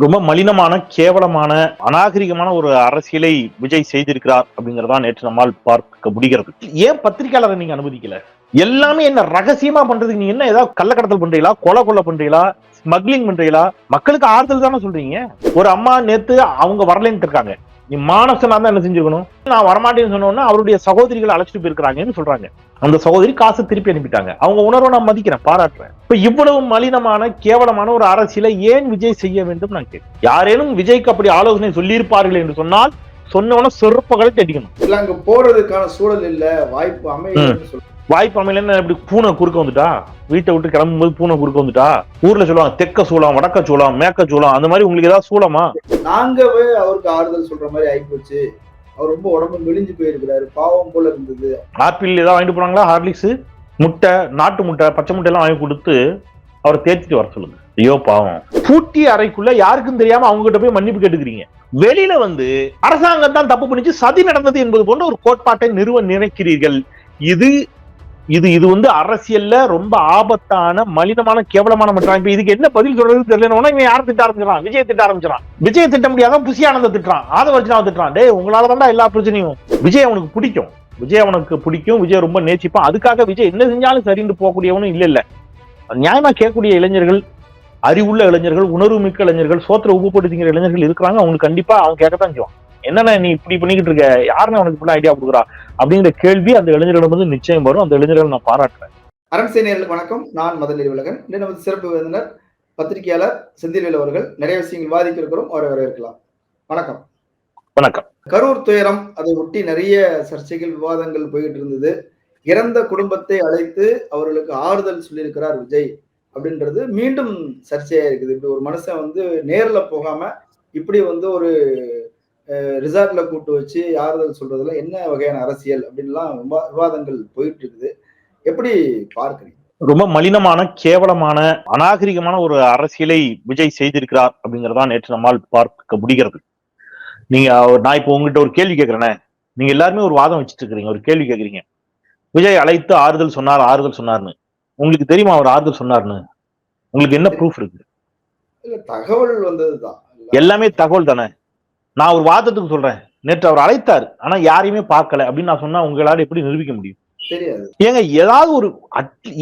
ரொம்ப மலினமான கேவலமான அநாகரிகமான ஒரு அரசியலை விஜய் செய்திருக்கிறார் அப்படிங்கறதா நேற்று நம்மால் பார்க்க முடிகிறது. ஏன் பத்திரிகையாளரை நீங்க அனுமதிக்கல? எல்லாமே என்ன ரகசியமா பண்றதுக்கு நீங்க என்ன ஏதாவது கள்ளக்கடத்தல் பண்றீங்களா? கொலை கொலை பண்றீங்களா? ஸ்மக்லிங் பண்றீங்களா? மக்களுக்கு ஆறுதல் தானே சொல்றீங்க? ஒரு அம்மா நேத்து அவங்க வரலன்ட்டு இருக்காங்க. நீ மானசனா தான் என்ன செஞ்சுக்கணும் நான் வரமாட்டேன்னு சொன்னோன்னா அவருடைய சகோதரிகளை அழைச்சிட்டு போயிருக்கிறாங்கன்னு சொல்றாங்க. அந்த சகோதரி காசு திருப்பி அனுப்பிட்டாங்க. அவங்க உணர்வை நான் மதிக்கிறேன் பாராட்டுறேன். இப்ப இவ்வளவு மலினமான கேவலமான ஒரு அரசியலை ஏன் விஜய் செய்ய வேண்டும் நான் கேட்கிறேன். யாரேனும் விஜய்க்கு அப்படி ஆலோசனை சொல்லியிருப்பார்கள் என்று சொன்னால் சொன்னவன செருப்புகளை தெடிக்கணும். இல்ல அங்க போறதுக்கான சூழல் இல்ல வாய்ப்பு அமையலன்னு வாய்ப்பு அமையலன்னு இப்படி பூனை குறுக்க வந்துட்டா? வீட்டை விட்டு கிளம்பும்போது பூனை குறுக்க வந்துட்டா? ஊர்ல சொல்லுவாங்க தெக்க சூளம் வடக்க சூளம் மேக்க சூளம் அந்த மாதிரி உங்களுக்கு ஏதாவது சூளமா நாங்கவே அவருக்கு ஆறுதல் சொல்ற மாதிரி ஆயிப்போச்சு. அவர் ரொம்ப உடம்பு மெலிஞ்சு போயிருக்கிறாரு பாவம் போல இருந்தது. ஆப்பிள் ஏதாவது வாங்கிட்டு போனாங்களா? ஹார்லிக்ஸ் முட்டை நாட்டு முட்டை பச்சை முட்டை எல்லாம் வாங்கி கொடுத்து அவரை தேய்ச்சிட்டு வர சொல்லுங்க. ஐயோ பாவம். பூட்டி அறைக்குள்ள யாருக்கும் தெரியாம அவங்க கிட்ட போய் மன்னிப்பு கேட்டுக்கிறீங்க. வெளியில வந்து அரசாங்கம் தான் தப்பு பண்ணிச்சு சதி நடந்தது என்பது போன்ற ஒரு கோட்பாட்டை நிறுவ நினைக்கிறீர்கள். இது இது இது வந்து அரசியல்ல ரொம்ப ஆபத்தான மலினமான கேவலமான மட்டும் இப்ப இதுக்கு என்ன பதில் சொல்றது தெரியலன்னா இவன் யாரும் திட்ட ஆரம்பிச்சிடான் விஜய் திட்ட ஆரம்பிச்சிடான் விஜய் திட்ட முடியாத புசியானந்த ஆனந்த திட்டுறான். ஆதவர்ஜனாவை திட்டுறான். டேய் உங்களால தான்டா எல்லா பிரச்சனையும். விஜய் அவனுக்கு பிடிக்கும். விஜய் அவனுக்கு பிடிக்கும். விஜய் ரொம்ப நேசிப்பான். அதுக்காக விஜய் என்ன செஞ்சாலும் சரின்னு போகக்கூடியவனும் இல்ல இல்ல. நியாயமா கேட்கக்கூடிய இளைஞர்கள் அறிவுள்ள இளைஞர்கள் உணர்வு மிக்க இளைஞர்கள் சோத்திர உப்பு போட்டு திங்கிற இளைஞர்கள் இருக்கிறாங்க. அவங்களுக்கு கண்டிப்பா அவன் கேட்கத்தான் செய்வான் என்னண்ணா நீ இப்படி பண்ணிக்கிட்டு இருக்க? யாருன்னு அவனுக்கு இப்படி ஐடியா கொடுக்குறா? அப்படிங்கிற கேள்வி அந்த இளைஞர்களிடம் வந்து நிச்சயம் வரும். அந்த இளைஞர்களை நான் பாராட்டுறேன். அரண் சேனியர்களுக்கு வணக்கம். நான் மதநிலை உலகன் நமது சிறப்பு விருந்தினர் பத்திரிகையாளர் செந்தில்வேல் அவர்கள். நிறைய விஷயங்கள் விவாதிக்க இருக்கிறோம் அவரை வரவேற்கலாம். வணக்கம். வணக்கம். கரூர் துயரம் அதை ஒட்டி நிறைய சர்ச்சைகள் விவாதங்கள் போயிட்டு இருந்தது. இறந்த குடும்பத்தை அழைத்து அவர்களுக்கு ஆறுதல் சொல்லியிருக்கிறார் விஜய். அப்படின்றது மீண்டும் சர்ச்சையா இருக்குது. இப்படி ஒரு மனுஷன் வந்து நேர்ல போகாம இப்படி வந்து ஒரு ரிசார்ட்ல கூட்டு வச்சு ஆறுதல் சொல்றதுல என்ன வகையான அரசியல் அப்படின்லாம் ரொம்ப விவாதங்கள் போயிட்டு இருக்குது எப்படி பார்க்குறீங்க? ரொம்ப மலினமான கேவலமான அநாகரிகமான ஒரு அரசியலை விஜய் செய்திருக்கிறார் அப்படிங்கறதா நேற்று நம்மால் பார்க்க முடிகிறது. நீங்க நான் இப்போ உங்ககிட்ட ஒரு கேள்வி கேட்கிறேனே நீங்க எல்லாருமே ஒரு வாதம் வச்சுட்டு இருக்கிறீங்க. ஒரு கேள்வி கேட்குறீங்க விஜய் அழைத்து ஆறுதல் சொன்னார் ஆறுதல் சொன்னார்னு. உங்களுக்கு தெரியுமா அவர் ஆறுதல் சொன்னார்னு? உங்களுக்கு என்ன ப்ரூஃப் இருக்கு? தகவல் வந்ததுதான். எல்லாமே தகவல் தானே? நான் ஒரு வாதத்துக்கு சொல்றேன். நேற்று அவர் அழைத்தார். ஆனா யாரையுமே பார்க்கல அப்படின்னு நான் சொன்னா உங்களால எப்படி நிரூபிக்க முடியும்? ஏங்க ஏதாவது ஒரு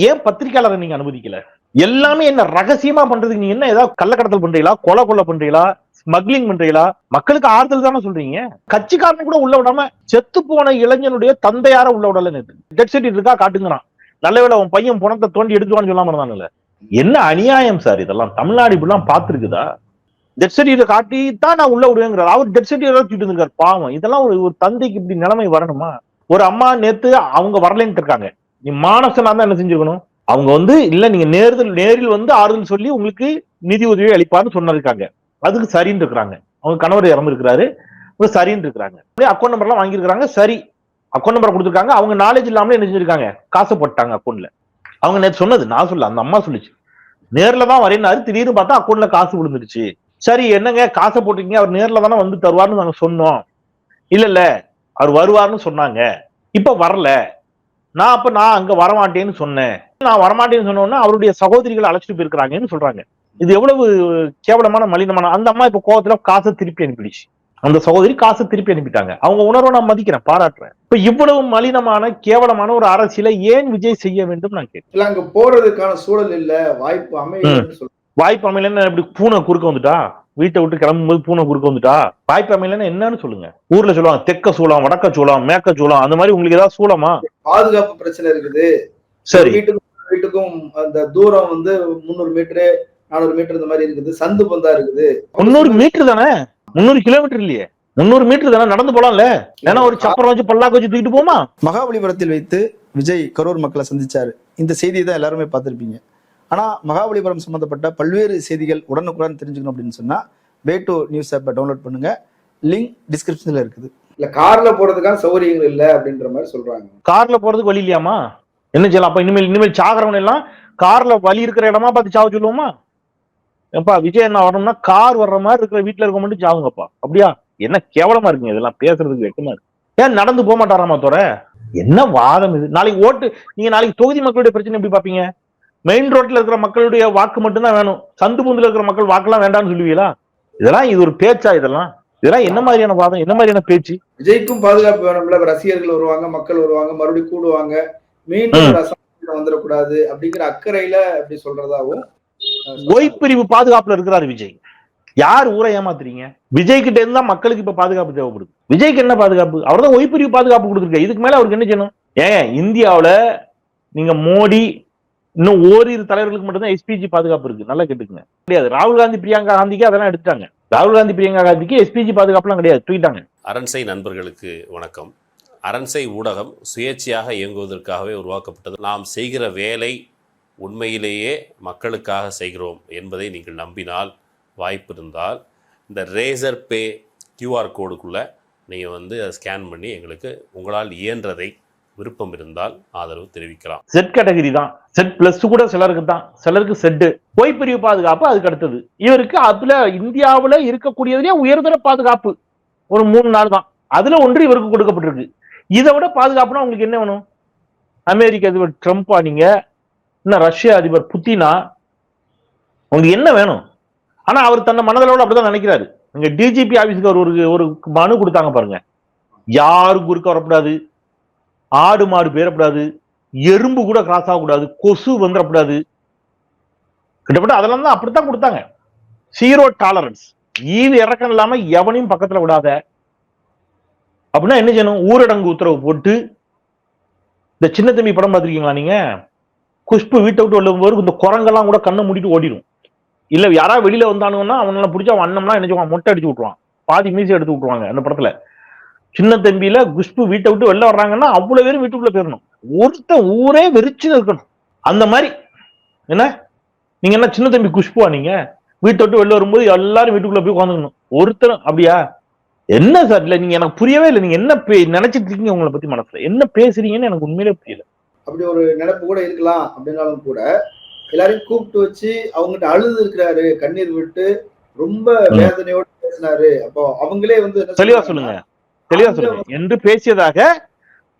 ஏன் பத்திரிக்கையாளரை நீங்க அனுமதிக்கல? எல்லாமே என்ன ரகசியமா பண்றதுக்கு நீங்க என்ன ஏதாவது கள்ளக்கடத்தல் பண்றீங்களா? கொலை கொலை பண்றீங்களா? ஸ்மக்லிங் பண்றீங்களா? மக்களுக்கு ஆறுதல் தானே சொல்றீங்க? கட்சிக்காரனை கூட உள்ள விடாம செத்து போன இளைஞனுடைய தந்தையார உள்ள விடல நேற்று டெட் சர்டிஃபிகேட் இருக்கா? காட்டுங்கிறான் நல்ல வேளை உன் பையன் பணத்தை தோண்டி எடுத்துவான்னு சொல்லாம இருந்தானுல்ல என்ன அநியாயம் சார் இதெல்லாம்? தமிழ்நாடு இப்படிலாம் பார்த்துருக்குதா? டெட் சர்டிஃபிகேட் காட்டி தான் நான் உள்ள விடுவேங்கிறார். அவர் டெட் சர்டிஃபிகேட் வச்சுட்டு இருக்காரு பாவம். இதெல்லாம் ஒரு ஒரு தந்தைக்கு இப்படி நிலைமை வரணுமா? ஒரு அம்மா நேத்து அவங்க வரலன்ட்டு இருக்காங்க. நீ மானசனா தான் என்ன செஞ்சிருக்கணும்? அவங்க வந்து இல்ல நீங்க நேரில் நேரில் வந்து ஆறுதல் சொல்லி உங்களுக்கு நிதி உதவி அளிப்பார்னு சொன்னிருக்காங்க அதுக்கு சரின்னு இருக்கிறாங்க. அவங்க கணவர் இறந்துருக்கிறாரு. சரின்னு இருக்கிறாங்க. அக்கௌண்ட் நம்பர் எல்லாம் சரி அக்கௌண்ட் நம்பர் கொடுத்துருக்காங்க. அவங்க நாலேஜ் இல்லாமலே என்ன செஞ்சிருக்காங்க? காசு போட்டாங்க அக்கௌண்ட்ல அவங்க நேற்று சொன்னது நான் சொல்ல அந்த அம்மா சொல்லிச்சு. நேர்ல தான் வரேன்னாரு திடீர்னு பார்த்தா அக்கௌண்ட்ல காசு விழுந்துருச்சு. சரி என்னங்க காசை போட்டிருக்கீங்க அவர் நேர்ல தானே வந்து தருவார்னு நாங்க சொன்னோம். இல்ல இல்ல அவர் வருவார்னு சொன்னாங்க. இப்ப வரல. நான் அப்ப நான் அங்க வரமாட்டேன்னு சொன்னேன். நான் வரமாட்டேன்னு சொன்னோன்னா அவருடைய சகோதரிகளை அழைச்சிட்டு போயிருக்கிறாங்கன்னு சொல்றாங்க. இது எவ்வளவு கேவலமான மலினமான அந்த அம்மா இப்ப கோவத்துல காசை திருப்பி அனுப்பிடுச்சு. அந்த சகோதரி காசை திருப்பி அனுப்பிட்டாங்க. அவங்க உணர்வை நான் மதிக்கிறேன் பாராட்டுறேன். இப்ப இவ்வளவு மலினமான கேவலமான ஒரு அரசியலை ஏன் விஜய் செய்ய வேண்டும் நான் கேட்கிறேன் இல்ல அங்க போறதுக்கான சூழல் இல்ல. வாய்ப்பு அமையலன்னு வாய்ப்பு அமையலன்னு இப்படி பூனை குறுக்க வந்துட்டா? வீட்டை விட்டு கிளம்பும்போது பூனை குறுக்க வந்துட்டா? வாய்ப்பு அமையலன்னு என்னன்னு சொல்லுங்க. ஊர்ல சொல்லுவாங்க தெக்க சூளம் வடக்க சூளம் மேக்க சூளம் அந்த மாதிரி உங்களுக்கு ஏதாவது சூளமா பாதுகாப்பு பிரச்சனை இருக்குது. சரி. வீட்டுக்கும் வீட்டுக்கும் அந்த தூரம் வந்து முந்நூறு மீட்டரு நானூறு மீட்டர் இந்த மாதிரி இருக்குது. சந்து பந்தா இருக்குது. முந்நூறு மீட்டர் தானே? முந்நூறு கிலோமீட்டர் இல்லையே. முந்நூறு மீட்டர் தானே? நடந்து போலாம்ல. ஏன்னா ஒரு சப்பரம் வச்சு பல்லாக்கு வச்சு தூக்கிட்டு போமா மகாபலிபுரத்தில் வைத்து விஜய் கரூர் மக்களை சந்திச்சாரு. இந்த செய்தியை தான் எல்லாருமே பார்த்திருப்பீங்க. ஆனா மகாபலிபுரம் சம்பந்தப்பட்ட பல்வேறு செய்திகள் உடனுக்குடன் தெரிஞ்சுக்கணும் அப்படின்னு சொன்னா வே டு நியூஸ் ஆப்பை டவுன்லோட் பண்ணுங்க. லிங்க் டிஸ்கிரிப்ஷன்ல இருக்குது. இல்ல கார்ல போறதுக்கான சௌகரியங்கள் இல்ல அப்படின்ற மாதிரி சொல்றாங்க. கார்ல போறதுக்கு வழி இல்லையாமா என்ன செய்யலாம்? அப்ப இனிமேல் இனிமேல் சாகரவன் எல்லாம் கார்ல வழி இருக்கிற இடமா பார்த்து சாவ சொல்லுவோமா? எப்பா விஜய் என்ன வரணும்னா கார் வர்ற மாதிரி இருக்கிற வீட்டுல இருக்க மட்டும் சாவுங்கப்பா அப்படியா? என்ன கேவலமா இருக்குங்க இதெல்லாம். பேசுறதுக்கு வெக்கமா இருக்கு. ஏன் நடந்து போக மாட்டாராமா தோற என்ன வாதம் இது? நாளைக்கு ஓட்டு நீங்க நாளைக்கு தொகுதி மக்களுடைய பிரச்சனை எப்படி பாப்பீங்க மெயின் ரோட்ல இருக்கிற மக்களுடைய வாக்கு மட்டும்தான் வேணும். சந்து பூந்துல இருக்கிற மக்கள் வாக்கெல்லாம் வேண்டாம்னு சொல்லுவீங்களா? இதெல்லாம் இது ஒரு பேச்சா இதெல்லாம்? இதெல்லாம் என்ன மாதிரியான வாதம்? என்ன மாதிரியான பேச்சு? விஜய்க்கும் பாதுகாப்பு வேணும்ல ரசிகர்கள் வருவாங்க மக்கள் வருவாங்க மறுபடியும் கூடுவாங்க. மீண்டும் வந்துடக்கூடாது அப்படிங்கிற அக்கறையில அப்படி சொல்றதாவும் ஓய்பிரிவு பாதுகாப்புல இருக்கிறாரு விஜய். யார் ஊரை ஏமாத்துறீங்க? விஜய் கிட்ட இருந்தா மக்களுக்கு இப்ப பாதுகாப்பு தேவைப்படுது. விஜய்க்கு என்ன பாதுகாப்பு? அவர் தான் ஓய்பிரிவு பாதுகாப்பு கொடுத்துருக்க இதுக்கு மேல அவருக்கு என்ன செய்யணும்? ஏன்? இந்தியாவில நீங்க மோடி இன்னும் ஓரிரு தலைவர்களுக்கு மட்டும்தான் எஸ்பிஜி பாதுகாப்பு இருக்கு. நல்லா கேட்டுக்கங்க. கிடையாது. ராகுல் காந்தி பிரியங்கா காந்திக்கு அதெல்லாம் எடுத்துட்டாங்க. ராகுல் காந்தி பிரியங்கா காந்திக்கு எஸ்பிஜி பாதுகாப்புலாம் கிடையாது. தூக்கிட்டாங்க. அரண்சை நண்பர்களுக்கு வணக்கம். அரண்சை ஊடகம் சுயேட்சையாக இயங்குவதற்காகவே உருவாக்கப்பட்டது. நாம் செய்கிற வேலை உண்மையிலேயே மக்களுக்காக செய்கிறோம் என்பதை நீங்கள் நம்பினால் வாய்ப்பு இருந்தால் இந்த ரேசர் பே கியூஆர் கோடுக்குள்ளே நீங்கள் வந்து அதை ஸ்கேன் பண்ணி எங்களுக்கு உங்களால் இயன்றதை விருப்பம் இருந்தால் ஆதரவு தெரிவிக்கலாம். செட் கேட்டகரி தான். செட் பிளஸ் கூட சிலருக்கு தான். சிலருக்கு செட்டு ஓய்பிரிவு பாதுகாப்பு அதுக்கு அடுத்தது. இவருக்கு அதுல இந்தியாவில் இருக்கக்கூடியதுலேயே உயர்தர பாதுகாப்பு. ஒரு மூணு நாள் தான். அதுல ஒன்று இவருக்கு கொடுக்கப்பட்டிருக்கு. இதை விட பாதுகாப்புனா உங்களுக்கு என்ன வேணும்? அமெரிக்க அதிபர் ட்ரம்ப்பா நீங்க? என்ன ரஷ்ய அதிபர் புத்தினா உங்களுக்கு என்ன வேணும்? ஆனா அவர் தன்னை மனதளவில் அப்படிதான் நினைக்கிறாரு. நீங்க டிஜிபி ஆபீஸ்க்கு ஒரு ஒரு- ஒரு மனு கொடுத்தாங்க பாருங்க. யாரும் குறுக்க வரக்கூடாது ஆடு மாடு பேரக்கூடாது எறும்பு கூட கிராஸ் ஆகக்கூடாது. கொசு வந்துடக்கூடாது கிட்டத்தட்ட அதெல்லாம் தான் அப்படித்தான் கொடுத்தாங்க. சீரோ டாலரன்ஸ் ஈவு இறக்கம் இல்லாம எவனையும் பக்கத்துல விடாத. அப்படின்னா என்ன செய்யணும்? ஊரடங்கு உத்தரவு போட்டு இந்த சின்ன தம்பி படம் பார்த்துருக்கீங்களா நீங்க? குஷ்பு வீட்டை விட்டு வரும்போது இந்த குரங்கெல்லாம் கூட கண்ணை மூடிட்டு ஓடிடும். இல்லை யாராவது வெளியில வந்தானுங்கன்னா அவனால பிடிச்ச அவன் அண்ணம்லாம் என்ன செய்வான்? மொட்டை அடிச்சு விட்டுருவான். பாதி மீசி எடுத்து விட்டுருவாங்க அந்த படத்துல. சின்ன தம்பியில குஷ்பு வீட்டை விட்டு வெளில வர்றாங்கன்னா அவ்வளவு பேரும் வீட்டுக்குள்ள போயிடணும். ஒருத்தன் ஊரே வெறிச்சு இருக்கணும் அந்த மாதிரி. என்ன? நீங்க என்ன சின்ன தம்பி குஷ்புவா நீங்க? வீட்டை விட்டு வெளில வரும்போது எல்லாரும் வீட்டுக்குள்ள போய் உட்காந்துக்கணும். ஒருத்தரும் அப்படியா? என்ன சார்? இல்ல நீங்க எனக்கு புரியவே இல்லை. நீங்க என்ன பே- நினைச்சிட்டு இருக்கீங்க உங்களை பத்தி மனசுல? என்ன பேசுறீங்கன்னு எனக்கு உண்மையிலே புரியல. அப்படி ஒரு நினைப்பு கூட இருக்கலாம் அப்படின்னாலும் கூட எல்லாரையும் கூப்பிட்டு வச்சு அவங்ககிட்ட அழுது இருக்கிறாரு கண்ணீர் விட்டு ரொம்ப. வேதனையோட பேசினாரு. அப்போ அவங்களே வந்து தெளிவா சொல்லுங்க. தெளிவா சொல்லுங்க. என்று பேசியதாக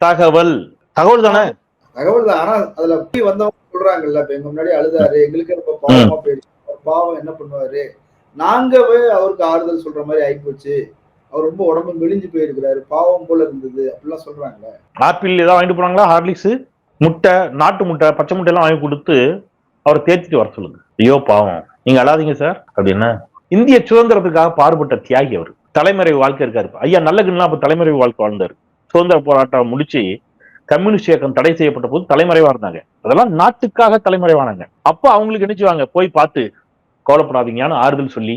தகவல். தகவல் தானே? தகவல் தான். ஆனா அதுல போய் வந்தவங்க சொல்றாங்கல்ல இப்ப எங்க முன்னாடி அழுதாரு எங்களுக்கு ரொம்ப பாவமா போயிடுச்சு. பாவம் என்ன பண்ணுவாரு? நாங்கவே அவருக்கு ஆறுதல் சொல்ற மாதிரி ஆயிப்போச்சு. அவர் ரொம்ப உடம்பு மெலிஞ்சு போயிருக்கிறாரு பாவம் போல இருந்தது அப்படிலாம் சொல்றாங்கல்ல ஆப்பிள் ஏதாவது வாங்கிட்டு போனாங்களா ஹார்லிக்ஸ்? முட்டை நாட்டு முட்டை பச்சை முட்டை எல்லாம் வாங்கி கொடுத்து அவரை தேர்த்திட்டு வர சொல்லுங்க. ஐயோ பாவம். நீங்க அழாதீங்க சார். அப்படின்னா இந்திய சுதந்திரத்துக்காக பாடுபட்ட தியாகி அவர். தலைமறைவு வாழ்க்கை இருக்காரு. ஐயா நல்லகுன்னா அப்ப தலைமறைவு வாழ்க்கை வாழ்ந்தாரு. சுதந்திர போராட்டம் முடிச்சு கம்யூனிஸ்ட் இயக்கம் தடை செய்யப்பட்ட போது தலைமறைவா இருந்தாங்க. அதெல்லாம் நாட்டுக்காக தலைமறைவானாங்க. அப்போ அவங்களுக்கு நினைச்சுவாங்க போய் பார்த்து கவலைப்படாதீங்கன்னு ஆறுதல் சொல்லி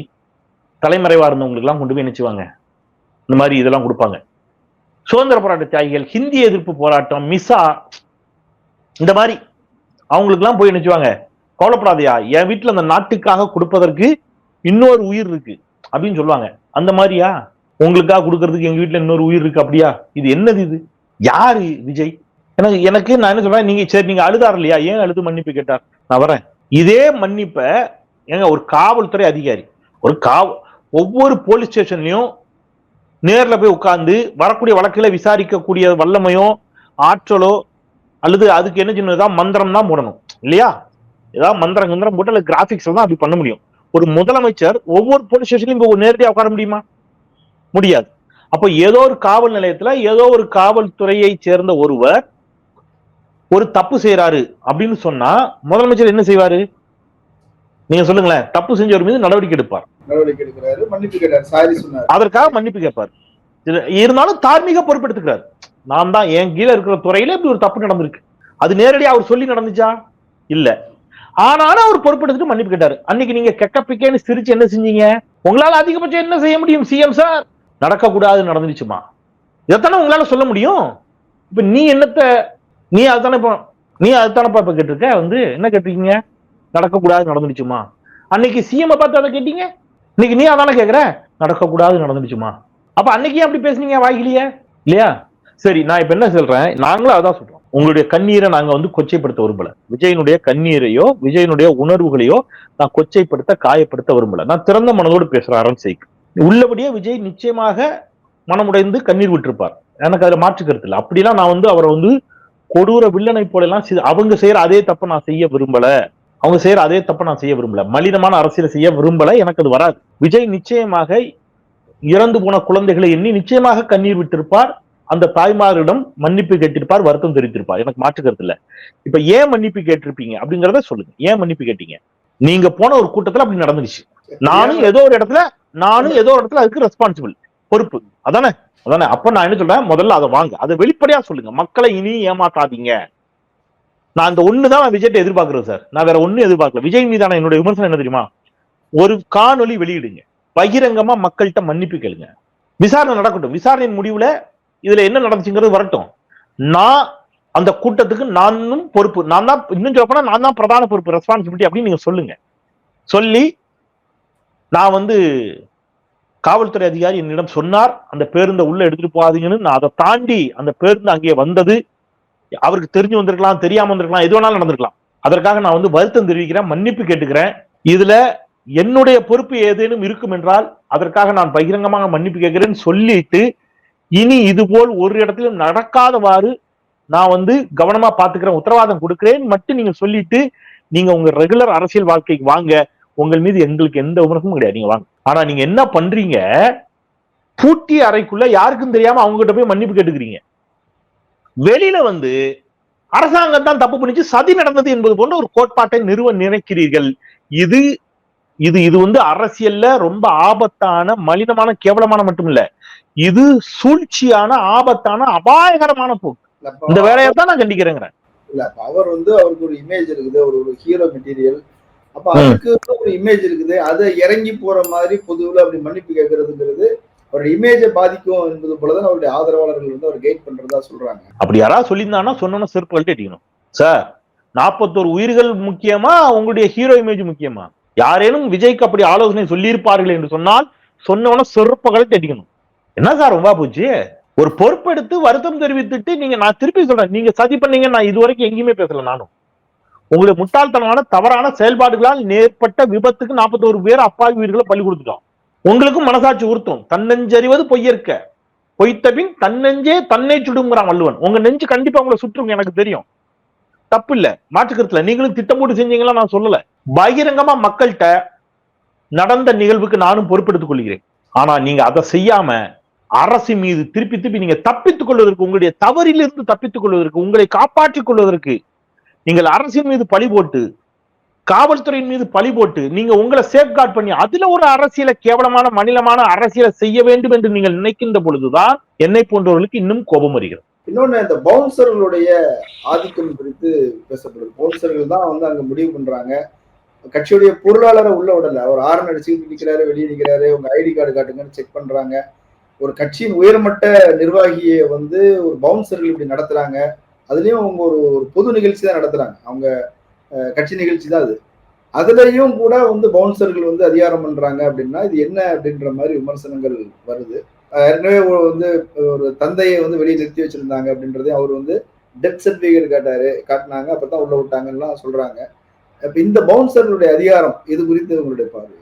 தலைமறைவா இருந்தவங்களுக்கு எல்லாம் கொண்டு போய் நினைச்சுவாங்க இந்த மாதிரி இதெல்லாம் கொடுப்பாங்க. சுதந்திர போராட்ட தியாகிகள் ஹிந்தி எதிர்ப்பு போராட்டம் மிசா இந்த மாதிரி அவங்களுக்குலாம் போய் நினைச்சுவாங்க. கவலைப்படாதயா என் வீட்டுல அந்த நாட்டுக்காக கொடுப்பதற்கு இன்னொரு உயிர் இருக்கு அப்படின்னு சொல்லுவாங்க. அந்த மாதிரியா? உங்களுக்காக கொடுக்கறதுக்கு எங்க வீட்டுல இன்னொரு உயிர் இருக்கு அப்படியா? இது என்னது இது? யாரு விஜய்? எனக்கு எனக்கு நான் என்ன சொல்றேன் நீங்க சரி நீங்க அழுதார் இல்லையா? ஏன் அழுது மன்னிப்பு கேட்டார்? நான் வரேன். இதே மன்னிப்ப ஏங்க ஒரு காவல்துறை அதிகாரி ஒரு காவ ஒவ்வொரு போலீஸ் ஸ்டேஷன்லயும் நேர்ல போய் உட்கார்ந்து வரக்கூடிய வழக்கில் விசாரிக்கக்கூடிய வல்லமையோ ஆற்றலோ அல்லது அதுக்கு என்ன செய்யணும் மந்திரம் தான் போடணும் இல்லையா? ஏதாவது மந்திரம் கிந்திரம் போட்டு அல்லது கிராபிக்ஸ் தான் அப்படி பண்ண முடியும். ஒரு முதலமைச்சர் ஒவ்வொரு போலீஸ் ஸ்டேஷன்லயும் போய் நேரடியாக உட்கார முடியுமா? முடியாது. அப்போ ஏதோ ஒரு காவல் நிலையத்துல ஏதோ ஒரு காவல்துறையை சேர்ந்த ஒருவர் ஒரு தப்பு செய்யறாரு அப்படின்னு சொன்னா முதலமைச்சர் என்ன செய்வாரு? நீங்க சொல்லுங்களேன். தப்பு செஞ்சவர் மீது நடவடிக்கை எடுப்பார். அதற்காக மன்னிப்பு கேட்பார். இருந்தாலும் தார்மீக பொறுப்பெடுத்துக்கிறார் நான் தான் என் கீழே இருக்கிற துறையில இப்படி ஒரு தப்பு நடந்திருக்கு. அது நேரடியாக அவர் சொல்லி நடந்துச்சா? இல்ல. ஆனாலும் அவர் பொறுப்பெடுத்துட்டு மன்னிப்பு கேட்டாரு. அன்னைக்கு நீங்க கெக்க பிக்கேன்னு சிரிச்சு என்ன செஞ்சீங்க? உங்களால அதிகபட்சம் என்ன செய்ய முடியும் சிஎம் சார் நடக்கக்கூடாது நடந்துச்சுமா இதைத்தானே உங்களால சொல்ல முடியும்? இப்ப நீ என்னத்த நீ அதுதானே இப்போ நீ அதுதானப்பா இப்ப கேட்டிருக்க? வந்து என்ன கேட்டிருக்கீங்க? நடக்கக்கூடாது நடந்துடுச்சுமா அன்னைக்கு சிஎம் பார்த்து அதை கேட்டீங்க? இன்னைக்கு நீ அதானே கேக்குற? நடக்கக்கூடாது நடந்துடுச்சுமா அப்ப அன்னைக்கு ஏன் அப்படி பேசுனீங்க வாய்க்கலையே இல்லையா? சரி நான் இப்ப என்ன சொல்றேன்? நாங்களும் அதான் சொல்றோம். உங்களுடைய கண்ணீரை நாங்க வந்து கொச்சைப்படுத்த விரும்பல. விஜயனுடைய கண்ணீரையோ விஜயனுடைய உணர்வுகளையோ நான் கொச்சைப்படுத்த காயப்படுத்த விரும்பல. நான் திறந்த மனதோடு பேசுறேன் அரண் அரண்சைக்கு உள்ளபடியே விஜய் நிச்சயமாக மனமுடைந்து கண்ணீர் விட்டிருப்பார். எனக்கு அதுல மாற்று கருத்து இல்லை. அப்படிலாம் நான் வந்து அவரை வந்து கொடூர வில்லனை போல எல்லாம் அவங்க செய்யற அதே தப்ப நான் செய்ய விரும்பல. அவங்க செய்யற அதே தப்ப நான் செய்ய விரும்பல. மலினமான அரசியலை செய்ய விரும்பல. எனக்கு அது வராது. விஜய் நிச்சயமாக இறந்து போன குழந்தைகளை எண்ணி நிச்சயமாக கண்ணீர் விட்டிருப்பார். அந்த தாய்மாரிடம் மன்னிப்பு கேட்டிருப்பார் வருத்தம் தெரிவித்திருப்பார். எனக்கு மாற்று கருத்து இல்ல. இப்ப ஏன் மன்னிப்பு கேட்டிருப்பீங்க? அப்படிங்கறத சொல்லுங்க. ஏன் மன்னிப்பு கேட்டீங்க? நீங்க போன ஒரு கூட்டத்துல அப்படி நடந்துச்சு நானும் ஏதோ ஒரு இடத்துல நானும் ஏதோ ஒரு இடத்துல அதுக்கு ரெஸ்பான்சிபிள் பொறுப்பு. அதானே? அதானே? அப்ப நான் என்ன சொல்றேன்? முதல்ல அதை வாங்க. அதை வெளிப்படையா சொல்லுங்க. மக்களை இனி ஏமாத்தாதீங்க. நான் அந்த ஒண்ணுதான் நான் விஜய்ட்ட எதிர்பார்க்கிறேன் சார். நான் வேற ஒண்ணும் எதிர்பார்க்கல. விஜய் மீதான என்னுடைய விமர்சனம் என்ன தெரியுமா? ஒரு காணொளி வெளியிடுங்க. பகிரங்கமா மக்கள்கிட்ட மன்னிப்பு கேளுங்க. விசாரணை நடக்கட்டும். விசாரணையின் முடிவுல இதுல என்ன நடந்துச்சுங்கிறது வரட்டும். நான் அந்த கூட்டத்துக்கு நானும் பொறுப்பு நான் தான் இன்னும் சொல்ல போனா நான் தான் பிரதான பொறுப்பு ரெஸ்பான்சிபிலிட்டி அப்படின்னு நீங்க சொல்லுங்க. சொல்லி நான் வந்து காவல்துறை அதிகாரி என்னிடம் சொன்னார் அந்த பேருந்தை உள்ள எடுத்துட்டு போகாதீங்கன்னு நான் அதை தாண்டி அந்த பேருந்து அங்கே வந்தது. அவருக்கு தெரிஞ்சு வந்திருக்கலாம் தெரியாம வந்திருக்கலாம் எது வேணாலும் நடந்திருக்கலாம். அதற்காக நான் வந்து வருத்தம் தெரிவிக்கிறேன் மன்னிப்பு கேட்டுக்கிறேன். இதுல என்னுடைய பொறுப்பு ஏதேனும் இருக்கும் என்றால் அதற்காக நான் பகிரங்கமாக மன்னிப்பு கேட்கிறேன்னு சொல்லிட்டு இனி இது போல் ஒரு இடத்திலும் நடக்காதவாறு நான் வந்து கவனமா பாத்துக்கிறேன் உத்தரவாதம் கொடுக்கிறேன் மட்டும் நீங்க சொல்லிட்டு நீங்க உங்க ரெகுலர் அரசியல் வாழ்க்கைக்கு வாங்க. உங்கள் மீது எங்களுக்கு எந்த விமர்சனமும் கிடையாது. நீங்க வாங்க. ஆனா நீங்க என்ன பண்றீங்க? பூட்டி அறைக்குள்ள யாருக்கும் தெரியாம அவங்க கிட்ட போய் மன்னிப்பு கேட்டுக்கிறீங்க. வெளியில வந்து அரசாங்கம் தான் தப்பு பண்ணிச்சு சதி நடந்தது என்பது போன்ற ஒரு கோட்பாட்டை நிறுவ நினைக்கிறீர்கள். இது இது இது வந்து அரசியல்ல ரொம்ப ஆபத்தான மலினமான கேவலமான மட்டும் இல்ல இது சூழ்ச்சியான ஆபத்தான அபாயகரமான போக்கு. இந்த வேலையை தான் நான் கண்டிக்கிறேங்கிறேன். இல்ல அவர் வந்து அவருக்கு ஒரு இமேஜ் இருக்குது அவர் ஒரு ஹீரோ மெட்டீரியல் அப்ப அதுக்கு ஒரு இமேஜ் இருக்குது. அதை இறங்கி போற மாதிரி பொதுவில் அப்படி மன்னிப்பு கேட்கறதுங்கிறது அவருடைய இமேஜை பாதிக்கும் என்பது போலதான் அவருடைய ஆதரவாளர்கள் வந்து அவர் கைட் பண்றதா சொல்றாங்க. அப்படி யாராவது சொல்லியிருந்தாங்கன்னா சொன்னோன்னா செருப்பு கழட்டி அடிக்கணும். சார் நாற்பத்தோரு உயிர்கள் முக்கியமா உங்களுடைய ஹீரோ இமேஜ் முக்கியமா? யாரேனும் விஜய்க்கு அப்படி ஆலோசனை சொல்லியிருப்பார்கள் என்று சொன்னால் சொன்னவன செருப்பு கழட்டி என்ன சார் ரொம்ப போச்சு? ஒரு பொறுப்பெடுத்து வருத்தம் தெரிவித்துட்டு நீங்க நான் திருப்பி சொல்றேன். நீங்க சதி பண்ணீங்க நான் இதுவரைக்கும் எங்கேயுமே பேசல நானும். உங்களுடைய முட்டாள்தனமான தவறான செயல்பாடுகளால் ஏற்பட்ட விபத்துக்கு நாற்பத்தோரு பேர் அப்பாவி வீடுகளை பலி கொடுத்துட்டோம். உங்களுக்கும் மனசாட்சி உறுத்தும். தன்னெஞ்சறிவது பொய்யற்க. பொய்த்த பின் தன்னெஞ்சே தன்னை சுடுங்கிறான் வள்ளுவன். உங்க நெஞ்சு கண்டிப்பா உங்களை சுற்றுங்க எனக்கு தெரியும். தப்பு இல்ல மாற்றுக்கருத்துல நீங்களும் திட்டம் போட்டு செஞ்சீங்களா நான் சொல்லல. பகிரங்கமா மக்கள்கிட்ட நடந்த நிகழ்வுக்கு நானும் பொறுப்பெடுத்துக் கொள்கிறேன். ஆனா நீங்க அதை செய்யாம அரசு மீது திருப்பி திருப்பி நீங்க தப்பித்துக் கொள்வதற்கு உங்களுடைய தவறிலிருந்து தப்பித்துக் கொள்வதற்கு உங்களை காப்பாற்றிக் கொள்வதற்கு நீங்கள் அரசின் மீது பழி போட்டு காவல்துறையின் மீது பழி போட்டு நீங்க உங்களை சேஃப்கார்ட் பண்ணி அதுல ஒரு அரசியலை கேவலமான மனிதமான அரசியலை செய்ய வேண்டும் என்று நீங்கள் நினைக்கின்ற பொழுதுதான் என்னை போன்றவர்களுக்கு இன்னும் கோபம் வருகிறது. இன்னொன்னு இந்த பவுன்சர்களுடைய ஆதிக்கம் குறித்து பேசப்படுது. பவுன்சர்கள் தான் வந்து அங்க முடிவு பண்றாங்க. கட்சியுடைய பொருளாளரை உள்ள விடல. அவர் ஆரன் அடிச்சுக்கிட்டு நிற்கிறாரு வெளியே நிற்கிறாரு உங்க ஐடி கார்டு காட்டுங்கன்னு செக் பண்றாங்க. ஒரு கட்சியின் உயர்மட்ட நிர்வாகியை வந்து ஒரு பவுன்சர்கள் இப்படி நடத்துறாங்க. அதுலயும் அவங்க ஒரு ஒரு பொது நிகழ்ச்சி தான் நடத்துறாங்க. அவங்க கட்சி நிகழ்ச்சி தான் அது. அதுலயும் கூட வந்து பவுன்சர்கள் வந்து அதிகாரம் பண்றாங்க அப்படின்னா இது என்ன அப்படின்ற மாதிரி விமர்சனங்கள் வருது. ஏற்கனவே வந்து ஒரு தந்தையை வந்து வெளியே நிறுத்தி வச்சிருந்தாங்க அப்படின்றதையும் அவர் வந்து டெத் சர்டிபிகேட் காட்டாரு காட்டினாங்க. அப்பதான் உள்ள விட்டாங்கலாம் சொல்றாங்க. இப்ப இந்த பவுன்சர்களுடைய அதிகாரம் இது குறித்து உங்களுடைய பார்வை?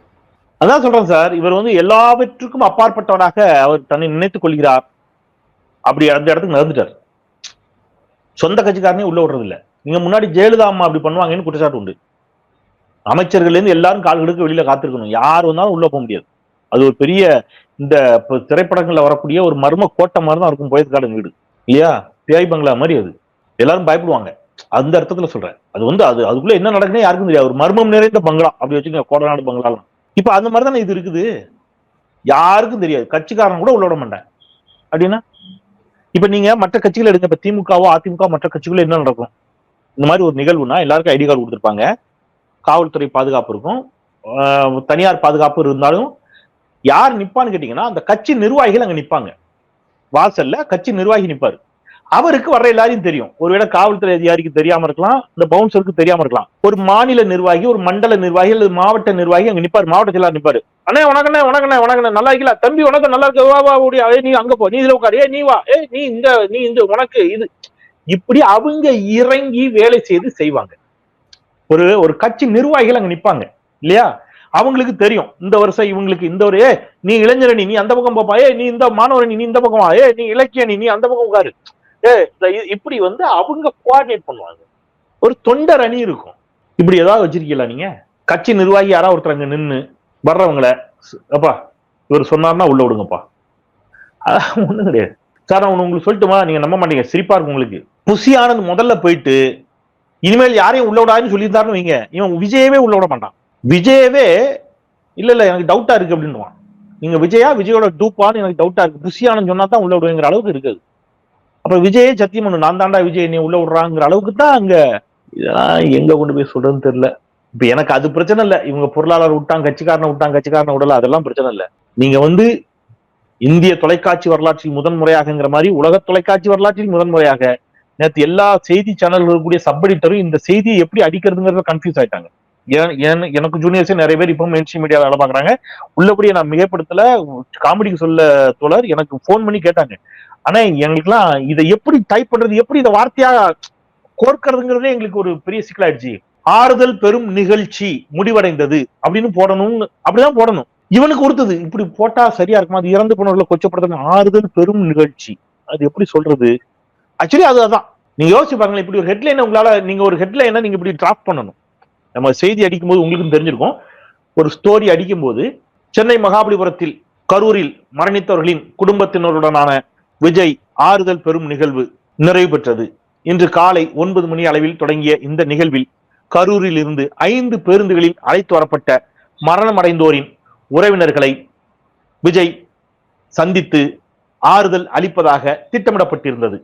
அதான் சொல்றேன் சார். இவர் வந்து எல்லாவற்றுக்கும் அப்பாற்பட்டவனாக அவர் தன்னை நினைத்துக் கொள்கிறார். அப்படி அந்த இடத்துக்கு நடந்துட்டார். சொந்த கட்சிக்காரனே உள்ள விடுறது இல்ல நீங்க முன்னாடி ஜெயலலிதா அம்மா அப்படி பண்ணுவாங்கன்னு குற்றச்சாட்டு உண்டு. அமைச்சர்கள் இருந்து எல்லாரும் கால் வெளியில காத்திருக்கணும். யார் வந்தாலும் உள்ள போக முடியாது. அது ஒரு பெரிய இந்த திரைப்படங்கள்ல வரக்கூடிய ஒரு மர்ம கோட்டை மாதிரி தான் இருக்கும் போயத்கார்டன் வீடு. இல்லையா? பேய் பங்களா மாதிரி அது. எல்லாரும் பயப்படுவாங்க. அந்த அர்த்தத்துல சொல்றேன். அது வந்து அது அதுக்குள்ள என்ன நடக்குதுன்னு யாருக்கும் தெரியாது. ஒரு மர்மம் நிறைந்த பங்களா அப்படி வச்சுக்கோங்க கோடநாடு பங்களாலாம் இப்ப அந்த மாதிரி தானே இது இருக்குது? யாருக்கும் தெரியாது. கட்சிக்காரன் கூட உள்ள விட மாட்டேன். அப்படின்னா? இப்ப நீங்க மற்ற கட்சிகள் எடுங்க. இப்ப திமுகவோ அதிமுக மற்ற கட்சிகளோ என்ன நடக்கும்? இந்த மாதிரி ஒரு நிகழ்வுனா எல்லாருக்கும் ஐடி கார்டு கொடுத்துருப்பாங்க. காவல்துறை பாதுகாப்பு இருக்கும். தனியார் பாதுகாப்பு இருந்தாலும் யார் நிப்பான்னு கேட்டீங்கன்னா அந்த கட்சி நிர்வாகிகள் அங்க நிப்பாங்க. வாசல்ல கட்சி நிர்வாகி நிப்பாரு. அவருக்கு வர்ற எல்லாரையும் தெரியும். ஒருவேளை காவல்துறை அதிகாரிக்கு தெரியாம இருக்கலாம் இந்த பவுன்சருக்கு தெரியாம இருக்கலாம். ஒரு மாநில நிர்வாகி ஒரு மண்டல நிர்வாகி அல்லது மாவட்ட நிர்வாகி அங்க நிப்பாரு. மாவட்ட செயலாளர் நிப்பாரு. அண்ணே வணக்கண்ணே வணக்கண்ணே வணக்கண்ணே நல்லா இருக்கல தம்பி உனக்கு நல்லா இருக்க வா வா ஓடி நீ அங்க போ. நீ இதுல உட்காரு. ஏ நீ வா. ஏ நீ இந்த நீ இந்த உனக்கு இது. இப்படி அவங்க இறங்கி வேலை செய்து செய்வாங்க. ஒரு ஒரு கட்சி நிர்வாகிகள் அங்க நிப்பாங்க. இல்லையா? அவங்களுக்கு தெரியும். இந்த வருஷம் இவங்களுக்கு இந்த ஒரு நீ இளைஞரணி நீ அந்த பக்கம் போப்பா. ஏ நீ இந்த மாணவரணி நீ இந்த பக்கம். ஏ நீ இலக்கியணி நீ அந்த பக்கம் உட்காரு. ஏ இப்படி வந்து அவங்க கோஆர்டினேட் பண்ணுவாங்க. ஒரு தொண்டர் அணி இருக்கும். இப்படி ஏதாவது வச்சிருக்கீங்களா நீங்க? கட்சி நிர்வாகி யாராவது ஒருத்தர் அங்க நின்று வர்றவங்கள அப்பா இவர் சொன்னார்னா உள்ள விடுங்கப்பா. ஒண்ணும் கிடையாது. சார் நான் உங்களுக்கு சொல்லட்டுமா? நீங்க நம்ப மாட்டீங்க. சிரிப்பா இருக்கும் உங்களுக்கு. புசி ஆனந்த் முதல்ல போயிட்டு இனிமேல் யாரையும் உள்ள விடாதுன்னு சொல்லியிருந்தாருன்னு வைங்க. இவன் விஜயவே உள்ள விட மாட்டான். விஜயவே இல்ல இல்ல எனக்கு டவுட்டா இருக்கு அப்படின்னுவான். நீங்க விஜயா விஜயோட டூப்பான்னு எனக்கு டவுட்டா இருக்கு. புசி சொன்னா தான் உள்ள விடுவேங்கிற அளவுக்கு இருக்குது. அப்ப விஜயே சத்தியம் பண்ணு. நான் தாண்டா விஜய் நீ உள்ள விடுறாங்கிற அளவுக்கு தான் அங்க இதெல்லாம் எங்க கொண்டு போய் சொல்றதுன்னு தெரியல. இப்ப எனக்கு அது பிரச்சனை இல்லை. இவங்க பொருளாளர் விட்டாங்க கட்சிக்காரனை விட்டாங்க கட்சிக்காரனை விடல. அதெல்லாம் பிரச்சனை இல்லை. நீங்க வந்து இந்திய தொலைக்காட்சி வரலாற்றில் முதன்முறையாகங்கிற மாதிரி உலக தொலைக்காட்சி வரலாற்றில் முதன்முறையாக நேற்று எல்லா செய்தி சேனல்கள் கூடிய சப் எடிட்டரும் இந்த செய்தியை எப்படி அடிக்கிறதுங்கிறத கன்ஃபியூஸ் ஆயிட்டாங்க. எனக்கு ஜூனியர்ஸே நிறைய பேர் இப்போ மெயின் மீடியாவில் வேலை பாக்குறாங்க உள்ளபடியே நான் மிகப்படுத்தல காமெடிக்கு சொல்ல தோழர் எனக்கு ஃபோன் பண்ணி கேட்டாங்க. ஆனா எங்களுக்குலாம் இதை எப்படி டைப் பண்றது எப்படி இதை வார்த்தையா கோர்க்கறதுங்கிறதே எங்களுக்கு ஒரு பெரிய சிக்கலாயிடுச்சு ஆறுதல் பெரும் நிகழ்ச்சி முடிவடைந்தது அப்படின்னு போடணும் அப்படிதான் போடணும். இவனுக்கு கொடுத்தது இப்படி போட்டா சரியா இருக்குமா? அது இறந்து போனவர்களை கொச்சப்படுத்த ஆறுதல் பெரும் நிகழ்ச்சி. அது எப்படி சொல்றது? ஆக்சுவலி அது அதான். நீங்க யோசிச்சு பாருங்களேன் இப்படி ஒரு ஹெட்லைன் உங்களால நீங்க ஒரு ஹெட்லைனை நீங்க இப்படி டிராப் பண்ணணும். நம்ம செய்தி அடிக்கும்போது உங்களுக்கும் தெரிஞ்சிருக்கும். ஒரு ஸ்டோரி அடிக்கும்போது சென்னை மகாபலிபுரத்தில் கரூரில் மரணித்தவர்களின் குடும்பத்தினருடனான விஜய் ஆறுதல் பெறும் நிகழ்வு நிறைவு பெற்றது. இன்று காலை ஒன்பது மணி அளவில் தொடங்கிய இந்த நிகழ்வில் கரூரில் இருந்து ஐந்து பேருந்துகளில் அழைத்து வரப்பட்ட மரணமடைந்தோரின் உறவினர்களை விஜய் சந்தித்து ஆறுதல் அளிப்பதாக திட்டமிடப்பட்டிருந்தது.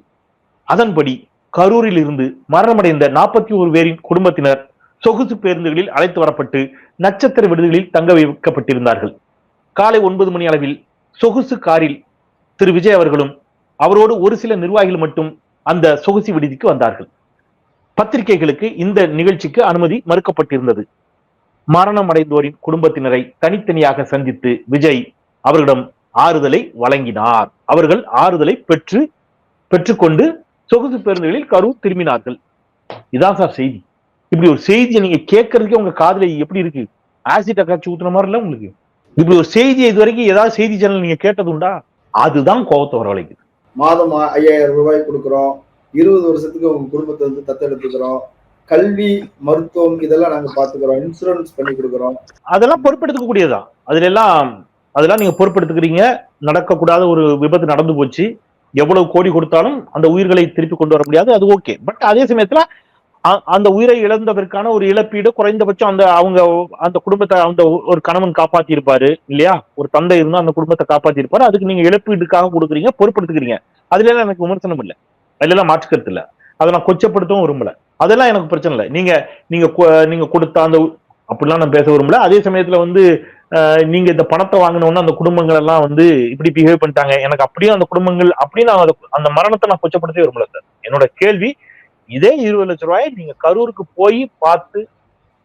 அதன்படி கரூரில் இருந்து மரணமடைந்த நாற்பத்தி ஒரு பேரின் குடும்பத்தினர் சொகுசு பேருந்துகளில் அழைத்து வரப்பட்டு நட்சத்திர விடுதிகளில் தங்க வைக்கப்பட்டிருந்தார்கள். காலை ஒன்பது மணி அளவில் சொகுசு காரில் திரு விஜய் அவர்களும் அவரோடு ஒரு சில நிர்வாகிகள் மட்டும் அந்த சொகுசு விடுதிக்கு வந்தார்கள். பத்திரிகைகளுக்கு இந்த நிகழ்ச்சிக்கு அனுமதி மறுக்கப்பட்டிருந்தது. மரணம் அடைந்தோரின் குடும்பத்தினரை தனித்தனியாக சந்தித்து விஜய் அவர்களிடம் ஆறுதலை வழங்கினார். அவர்கள் ஆறுதலை பெற்று பெற்றுக்கொண்டு சொகுசு பேருந்துகளில் கரூர் திரும்பினார்கள். இதான் சார் செய்தி. இப்படி ஒரு செய்தியை நீங்க கேட்கறதுக்கே உங்க காதுல எப்படி இருக்கு? ஆசிட் காய்ச்சி ஊத்துன மாதிரி இல்ல உங்களுக்கு? இப்படி ஒரு செய்தியை இது வரைக்கும் ஏதாவது செய்தி சேனல் நீங்க கேட்டது உண்டா? அதுதான் கோபத்தை வரவழைக்குது. மாதம் ஐயாயிரம் ரூபாய் கொடுக்குறோம். இருபது வருஷத்துக்கு உங்க குடும்பத்தை வந்து தத்தெடுத்துக்கிறோம். கல்வி மருத்துவம் இதெல்லாம் நாங்க பாத்துக்கிறோம். இன்சூரன்ஸ் பண்ணி கொடுக்குறோம். அதெல்லாம் பொறுப்பெடுத்துக்க கூடியதுதான் அதுல எல்லாம் அதெல்லாம் நீங்க பொறுப்பெடுத்துக்கிறீங்க. நடக்கக்கூடாத ஒரு விபத்து நடந்து போச்சு. எவ்வளவு கோடி கொடுத்தாலும் அந்த உயிர்களை திருப்பி கொண்டு வர முடியாது. அது ஓகே பட் அதே சமயத்துல அந்த உயிரை இழந்ததற்கான ஒரு இழப்பீடு குறைந்தபட்சம் அந்த அவங்க அந்த குடும்பத்தை அந்த ஒரு கணவன் காப்பாத்தி இருப்பாரு இல்லையா? ஒரு தந்தை இருந்தா அந்த குடும்பத்தை காப்பாத்தி இருப்பாரு அதுக்கு நீங்க இழப்பீடுக்காக கொடுக்குறீங்க பொருட்படுத்துக்கிறீங்க அதுல எல்லாம் எனக்கு விமர்சனம் இல்லை. அதுல எல்லாம் மாற்றுக்கிறது இல்ல. அதை நான் கொச்சப்படுத்தவும் விரும்பல. அதெல்லாம் எனக்கு பிரச்சனை இல்லை. நீங்க நீங்க நீங்க கொடுத்த அந்த அப்படிலாம் நான் பேச விரும்பல. அதே சமயத்துல வந்து நீங்க இந்த பணத்தை வாங்கினோன்னு அந்த குடும்பங்கள் எல்லாம் வந்து இப்படி பிஹேவ் பண்ணிட்டாங்க. எனக்கு அப்படியே அந்த குடும்பங்கள் அப்படின்னு நான் அதை- அந்த மரணத்தை நான் கொச்சப்படுத்தவே விரும்பல சார். என்னோட கேள்வி இதே இருபது லட்ச ரூபாய் நீங்க கரூருக்கு போய் பார்த்து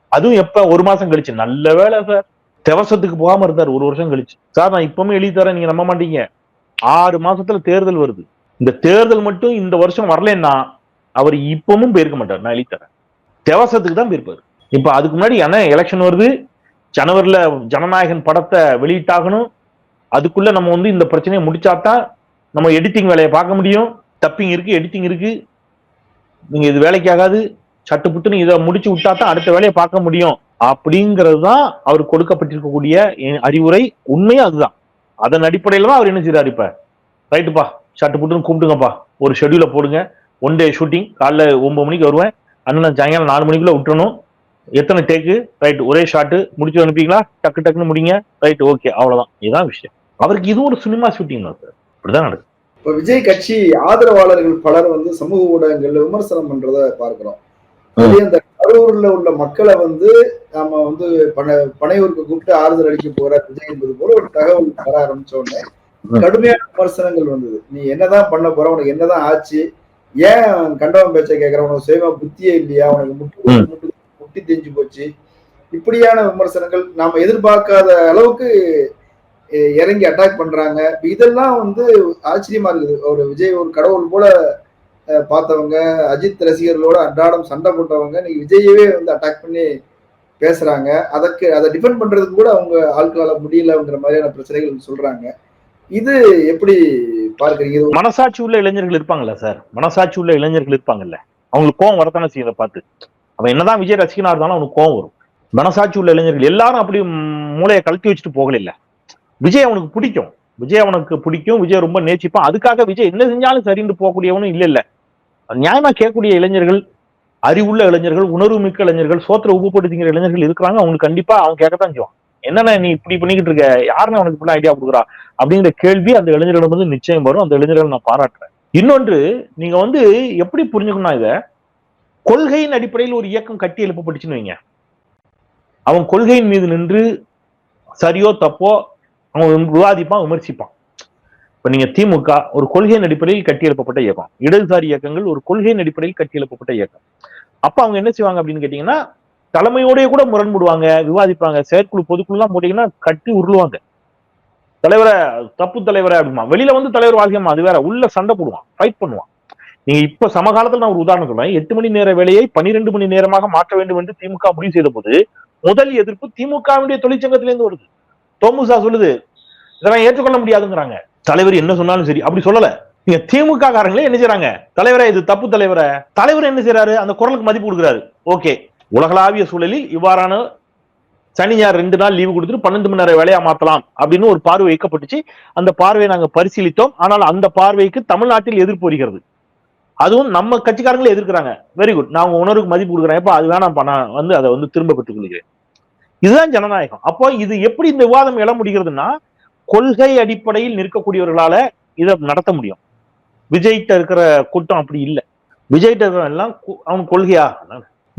அதுவும் எப்ப? ஒரு மாசம் கழிச்சு. நல்ல வேலை சார். தேவசத்துக்கு போகாம இருந்தார். ஒரு வருஷம் கழிச்சு. சார் நான் இப்பவுமே எழுதி தரேன். நீங்க நம்ப மாட்டீங்க. ஆறு மாசத்துல தேர்தல் வருது. இந்த தேர்தல் மட்டும் இந்த வருஷம் வரலன்னா அவர் இப்பவும் போயிருக்க மாட்டார். நான் எழுதி தரேன். தேவசத்துக்கு தான் போயிருப்பாரு. இப்ப அதுக்கு முன்னாடி என்ன? எலெக்ஷன் வருது. ஜனவரில ஜனநாயகன் படத்தை வெளியிட்டாகணும். அதுக்குள்ள நம்ம வந்து இந்த பிரச்சனையை முடிச்சாதான் நம்ம எடிட்டிங் வேலையை பார்க்க முடியும். டப்பிங் இருக்கு எடிட்டிங் இருக்கு. நீங்க இது வேலைக்கு ஆகாது சட்டு புட்டுன்னு இதை முடிச்சு விட்டா தான் அடுத்த வேலையை பார்க்க முடியும். அப்படிங்கிறது தான் அவர் கொடுக்கப்பட்டிருக்கக்கூடிய அறிவுரை. உண்மையும் அதுதான். அதன் அடிப்படையில தான் அவர் என்ன செய்யறாரு இப்ப? ரைட்டுப்பா சட்டு புட்டுன்னு கூப்பிட்டுங்கப்பா. ஒரு ஷெடியூல போடுங்க. ஒன் டே ஷூட்டிங் காலைல ஒன்பது மணிக்கு வருவேன். அண்ணன் சாயங்காலம் நாலு மணிக்குள்ள விட்டணும் எத்தனை டேக்கு ரைட் ஒரே ஷாட்டு முடிச்சு அனுப்பிங்களா டக்கு டக்குன்னு முடிங்க. ரைட் ஓகே அவ்வளவுதான். இதுதான் விஷயம். அவருக்கு இது ஒரு சினிமா ஷூட்டிங் தான் சார் இப்படிதான் நடக்குது. இப்ப விஜய் கட்சி ஆதரவாளர்கள் பலர் வந்து சமூக ஊடகங்கள்ல விமர்சனம் பண்றத பார்க்கிறோம். அந்த கரூர்ல உள்ள மக்களை வந்து நாம வந்து பண பனையூருக்கு கூப்பிட்டு ஆறுதல் அளிக்க போற விஜய் என்பது போல ஒரு தகவல் வர ஆரம்பிச்ச உடனே. கடுமையான விமர்சனங்கள் வந்தது. நீ என்னதான் பண்ண போற? உனக்கு என்னதான் ஆச்சு? ஏன் கண்டவன் பேச்சை கேட்கற உனக்கு சுயமா புத்தியே இல்லையா? உனக்கு முட்டு தெரிஞ்சு போச்சு. இப்படியான விமர்சனங்கள் நாம எதிர்பார்க்காத அளவுக்கு இறங்கி அட்டாக் பண்றாங்க. இதெல்லாம் வந்து ஆச்சரியமா இருக்குது. ஒரு விஜய் ஒரு கடவுள் போல பார்த்தவங்க அஜித் ரசிகர்களோட அன்றாடம் சண்டை போட்டவங்க இன்னைக்கு விஜயவே வந்து அட்டாக் பண்ணி பேசுறாங்க. அதற்கு அதை டிஃபெண்ட் பண்றதுக்கு கூட அவங்க ஆட்களால முடியலங்கிற மாதிரியான பிரச்சனைகள் சொல்றாங்க. இது எப்படி பார்க்கறீங்க? மனசாட்சி உள்ள இளைஞர்கள் இருப்பாங்கல்ல சார்? மனசாட்சி உள்ள இளைஞர்கள் இருப்பாங்கல்ல? அவங்களுக்கு கோவம் வரத்தானே செய்யறத பார்த்து. அவன் என்னதான் விஜய் ரசிகனா இருந்தாலும் அவனுக்கு கோவம் வரும். மனசாட்சி உள்ள இளைஞர்கள் எல்லாரும் அப்படி மூளையை கழட்டி வச்சுட்டு போகல விஜய் அவனுக்கு பிடிக்கும். விஜய் அவனுக்கு பிடிக்கும். விஜய் ரொம்ப நேசிப்பான். அதுக்காக விஜய் என்ன செஞ்சாலும் சரின்னு போகக்கூடியவனும் இல்லை இல்லை. நியாயமா கேட்கக்கூடிய இளைஞர்கள் அறிவுள்ள இளைஞர்கள் உணர்வு மிக்க இளைஞர்கள் சோத்திர உபப்படுத்திக்கிற இளைஞர்கள் இருக்கிறாங்க. அவங்களுக்கு கண்டிப்பா அவன் கேட்கத்தான் செய்வான். என்னென்ன நீ இப்படி பண்ணிக்கிட்டு இருக்க? யாருன்னு அவனுக்கு இப்படி ஐடியா கொடுக்குறா? அப்படிங்கிற கேள்வி அந்த இளைஞர்களிடம் வந்து நிச்சயம் வரும். அந்த இளைஞர்களை நான் பாராட்டுறேன். இன்னொன்று நீங்க வந்து எப்படி புரிஞ்சுக்கணும் இத? கொள்கையின் அடிப்படையில் ஒரு இயக்கம் கட்டி எழுப்பப்பட்டுச்சுன்னு வைங்க. அவன் கொள்கையின் மீது நின்று சரியோ தப்போ அவன் விவாதிப்பான் விமர்சிப்பான். இப்ப நீங்க திமுக ஒரு கொள்கையின் அடிப்படையில் கட்டி எழுப்பப்பட்ட இயக்கம். இடதுசாரி இயக்கங்கள் ஒரு கொள்கையின் அடிப்படையில் கட்டி எழுப்பப்பட்ட இயக்கம். அப்ப அவங்க என்ன செய்வாங்க அப்படின்னு கேட்டீங்கன்னா தலைமையோடய கூட முரண்படுவாங்க விவாதிப்பாங்க. செயற்குழு பொதுக்குழு எல்லாம் போட்டீங்கன்னா கட்டி உருளுவாங்க. தலைவரை தப்பு தலைவரை அப்படிமா வெளியில வந்து தலைவர் வாழ்க்கையம்மா அது வேற. உள்ள சண்டை போடுவான் ஃபைட் பண்ணுவான். நீங்க இப்ப சமகாலத்துல நான் ஒரு உதாரணம் சொல்றேன். எட்டு மணி நேர வேலையை பனிரெண்டு மணி நேரமாக மாற்ற வேண்டும் என்று திமுக முடிவு செய்த போது முதல் எதிர்ப்பு திமுகவினுடைய தொழிற்சங்கத்திலிருந்து வருது. தோமுசா சொல்லுது இதெல்லாம் ஏற்றுக்கொள்ள முடியாதுங்கிறாங்க. தலைவர் என்ன சொன்னாலும் சரி அப்படி சொல்லல. நீங்க திமுக காரங்களே என்ன செய்யறாங்க தலைவரே இது தப்பு தலைவரை. தலைவர் என்ன செய்யறாரு அந்த குரலுக்கு மதிப்பு கொடுக்குறாரு. ஓகே. உலகளாவிய சூழலில் இவ்வாறான சனி ஞாயிறு ரெண்டு நாள் லீவு கொடுத்துட்டு பன்னெண்டு மணி நேரம் வேலையா மாத்தலாம் அப்படின்னு ஒரு பார்வை வைக்கப்பட்டுச்சு. அந்த பார்வையை நாங்க பரிசீலித்தோம். ஆனால் அந்த பார்வைக்கு தமிழ்நாட்டில் எதிர்ப்பு வருகிறது. அதுவும் நம்ம கட்சிக்காரங்களே எதிர்க்கிறாங்க. வெரி குட் நான் உங்க உணர்வுக்கு மதிப்பு கொடுக்குறேன். இப்ப அது வேணாம் நான் வந்து அதை வந்து திரும்ப பெற்றுக் கொள்கிறேன் இதுதான் ஜனநாயகம். அப்போ இது எப்படி இந்த விவாதம் எழ முடிகிறதுன்னா கொள்கை அடிப்படையில் நிற்கக்கூடியவர்களால இதை நடத்த முடியும். விஜய்கிட்ட இருக்கிற கூட்டம் அப்படி இல்லை. விஜய்கிட்ட இருக்கிற எல்லாம் அவன் கொள்கையா?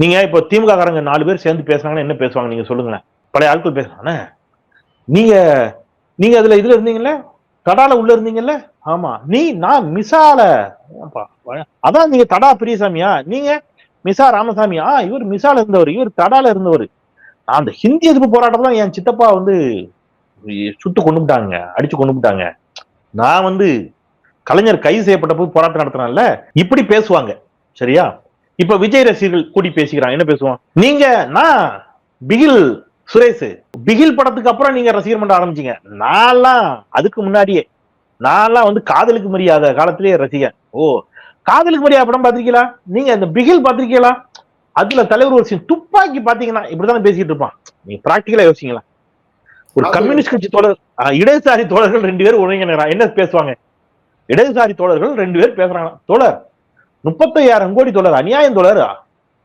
நீங்க இப்போ திமுக காரங்க நாலு பேர் சேர்ந்து பேசுறாங்கன்னா என்ன பேசுவாங்க? நீங்க சொல்லுங்களேன். பழைய ஆட்கள் பேசுறாங்க நீங்க நீங்க அதுல இதுல இருந்தீங்கல்ல? தடால உள்ள இருந்தீங்கல்ல? ஆமா. நீ நான் மிசால. அதான் நீங்க தடா பெரியசாமியா? நீங்க மிசா ராமசாமியா இவர் மிசால இருந்தவர். இவர் தடால இருந்தவர். அந்த ஹிந்தி எதிர்ப்பு போராட்டம் என் சித்தப்பா வந்து சுட்டு கொண்டுட்டாங்க அடிச்சு கொண்டுட்டாங்க நான் வந்து கலைஞர் கைது செய்யப்பட்ட போது போராட்டம் நடத்தினால இப்படி பேசுவாங்க. சரியா? இப்ப விஜய் ரசிகர்கள் கூடி பேசிக்கிறாங்க. என்ன பேசுவான் நீங்க நான் பிகில் சுரேஷ். பிகில் படத்துக்கு அப்புறம் நீங்க ரசிகர் மன்றம் ஆரம்பிச்சீங்க. நான்லாம் அதுக்கு முன்னாடியே நான்லாம் வந்து காதலுக்கு மரியாதை காலத்திலேயே ரசிகன். ஓ காதலுக்கு மரியாதை படம் பாத்திருக்கீங்களா நீங்க இந்த பிகில் பாத்திருக்கீங்களா அதுல தலைவர் ஒரு துப்பாக்கி பாத்தீங்கன்னா இப்படிதானே பேசிட்டு இருப்பான். நீங்க பிராக்டிகலா யோசிங்களா? ஒரு கம்யூனிஸ்ட் கட்சி தோழர் இடதுசாரி தோழர்கள் ரெண்டு பேரும் ஒருங்கிணைறா என்ன பேசுவாங்க? இடதுசாரி தோழர்கள் ரெண்டு பேர் பேசுறாங்க. தோழர் முப்பத்தையாயிரம் கோடி தோழர் அநியாயம் தோழர்.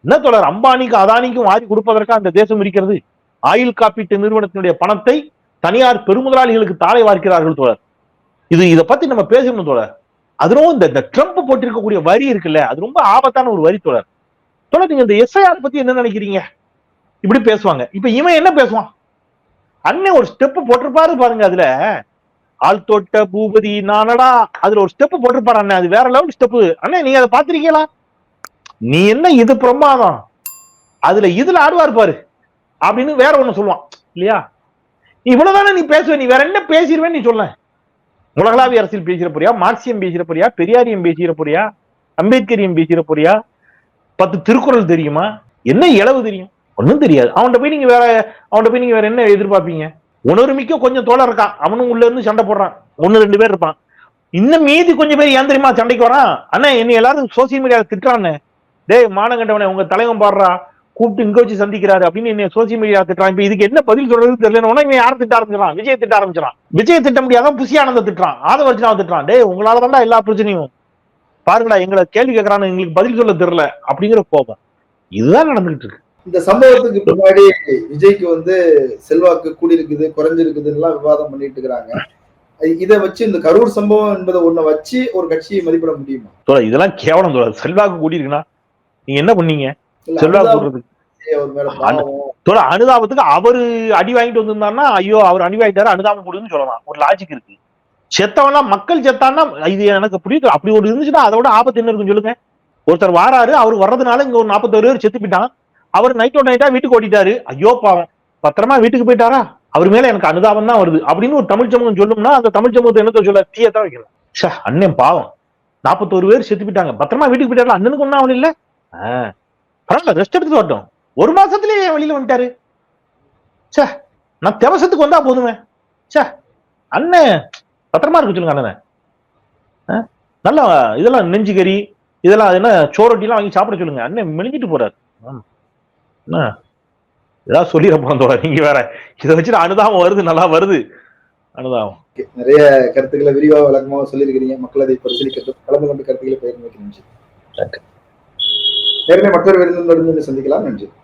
என்ன தோழர்? அம்பானிக்கும் அதானிக்கும் வாரி கொடுப்பதற்கா அந்த தேசம் இருக்கிறது? ஆயுள் காப்பீட்டு நிறுவனத்தினுடைய பணத்தை தனியார் பெருமுதலாளிகளுக்கு தாரை வார்க்கிறார்கள் தோழர். இது இத பத்தி நம்ம பேசணும் தோழர். அதுவும் இந்த இந்த ட்ரம்ப் போட்டிருக்கக்கூடிய வரி இருக்குல்ல அது ரொம்ப ஆபத்தான ஒரு வரி தோழர். தோழர் நீங்க இந்த எஸ்ஐஆர் பத்தி என்ன நினைக்கிறீங்க? இப்படி பேசுவாங்க. இப்ப இவன் என்ன பேசுவான்? அண்ணன் ஒரு ஸ்டெப் போட்டிருப்பாரு பாருங்க அதுல. ஆள் தோட்ட பூபதி நானடா. அதுல ஒரு ஸ்டெப் போட்டிருப்பாரு அண்ணன் அது வேற லெவல் ஸ்டெப் அண்ணன் நீங்க அதை பாத்திருக்கீங்களா நீ என்ன இது பிரமாதம்? அதுல இதுல ஆடுவார் பாரு. அப்படின்னு வேற ஒண்ணு சொல்லுவான். இல்லையா? இவ்வளவுதானே நீ பேசுவ? நீ வேற என்ன பேசிடுவேன் நீ சொல்ல உலகளாவிய அரசியல் பேசுற போறியா? மார்க்சியம் பேசுற போறியா? பெரியாரியம் பேசுற போறியா? அம்பேத்கரியம் பேசுற போறியா? பத்து திருக்குறள் தெரியுமா? என்ன இளவு தெரியும்? ஒன்றும் தெரியாது. அவன்கிட்ட போய் நீங்க வேற அவன்கிட்ட போய் நீங்க வேற என்ன எதிர்பார்ப்பீங்க? உணர்மிக்க கொஞ்சம் தோலை இருக்கான். அவனும் உள்ள இருந்து சண்டை போடுறான். ஒன்னு ரெண்டு பேர் இருப்பான். இன்னும் மீதி கொஞ்சம் பேர் ஏன் தெரியுமா சண்டைக்கு வரான்? அண்ணா என்ன எல்லாரும் சோசியல் மீடியாவில் திட்டுறான்னு டேய் மானங்கண்டவனே உங்க தலைவன் பாடுறா. கூப்பிட்டு இங்க வச்சு சந்திக்கிறாரு அப்படின்னு என்ன சோசியல் மீடியா திட்டுறான். இப்ப இதுக்கு என்ன பதில் சொல்றது தெரியல இவன் யார் திட்ட ஆரம்பிச்சிடான் விஜய் திட்ட ஆரம்பிச்சிடான் விஜய் திட்ட முடியாதான் புசி ஆனந்த திட்டுறான். ஆதவர்ஜினாவை திட்டுறான். டே உங்களால தான்டா எல்லா பிரச்சனையும். பாருங்கடா எங்களை கேள்வி கேட்கறான்னு எங்களுக்கு பதில் சொல்ல தெரியல அப்படிங்கிற கோபம். இதுதான் நடந்துகிட்டு இருக்கு. இந்த சம்பவத்துக்கு பின்னாடி விஜய்க்கு வந்து செல்வாக்கு கூடியிருக்குது குறைஞ்சிருக்குதுன்னு விவாதம் பண்ணிட்டு இருக்கிறாங்க. இதை வச்சு இந்த கரூர் சம்பவம் என்பதை ஒண்ண வச்சு ஒரு கட்சியை மதிப்பிட முடியுமா? இதெல்லாம் கேவலம் தோழர் செல்வாக்கு கூடி இருக்குன்னா நீங்க என்ன பண்ணீங்க? செல்வாக்கு கூடுறதுக்கு. அனுதாபத்துக்கு அவரு அடி வாங்கிட்டு வந்திருந்தாருன்னா ஐயோ அவர் அடி வாங்கிட்டாரு அனுதாபம் கொடுன்னு சொல்லலாம். ஒரு லாஜிக் இருக்கு. செத்தவனா மக்கள் செத்தான்னா இது எனக்கு புரியுது அப்படி ஒரு இருந்துச்சுன்னா அதோட ஆபத்து என்ன இருக்குன்னு சொல்லுங்க. ஒருத்தர் வாராரு அவர் வர்றதுனால இங்க ஒரு நாற்பத்தோரு பேர் செத்து போயிட்டான் அவர் நைட்டோட நைட்டா வீட்டுக்கு ஓட்டிட்டாரு. ஐயோ பாவம். பத்திரமா வீட்டுக்கு போயிட்டாரா? அவர் மேல எனக்கு அனுதாபம் தான் வருது. அப்படின்னு ஒரு தமிழ் சமூகம் சொல்லும்னா அந்த தமிழ் சமூகத்தை என்னத்த சொல்ல தீயத்தான் வைக்கலாம் ச்சே, அண்ணன் பாவம். நாற்பத்தோரு பேர் செத்து போயிட்டாங்க. பத்திரமா வீட்டுக்கு போயிட்டாரு? அண்ணனுக்கு ஒன்னும் அவன் இல்ல? ஆ, பரவாயில்ல ரெஸ்ட் எடுத்து வரட்டும். ஒரு மாசத்துலயே என் வெளியில வந்துட்டாரு. சே நான் தேவசத்துக்கு வந்தா போதுமே. சே அண்ணன் பத்திரமா இருக்கு சொல்லுங்க அண்ணனை? நல்லா இதெல்லாம் நெஞ்சு கறி இதெல்லாம் என்ன சோரொட்டிலாம் வாங்கி சாப்பிட சொல்லுங்க. அண்ணன் மெலிஞ்சிட்டு போறாரு. என்ன ஏதாவது சொல்லிட போறதோட நீங்க வேற. இதை வச்சுட்டு அனுதாபம் வருது நல்லா வருது. அனுதாபம். நிறைய கருத்துக்களை விரிவாக விளக்கமாக சொல்லியிருக்கிறீங்க. மக்கள் அதை பரிசீலிக்கட்டும் கலந்து கொண்டு கருத்துக்களை பகிர்ந்து வைக்க நன்றி மற்றொரு விருந்தினருடன் சந்திக்கலாம். நன்றி.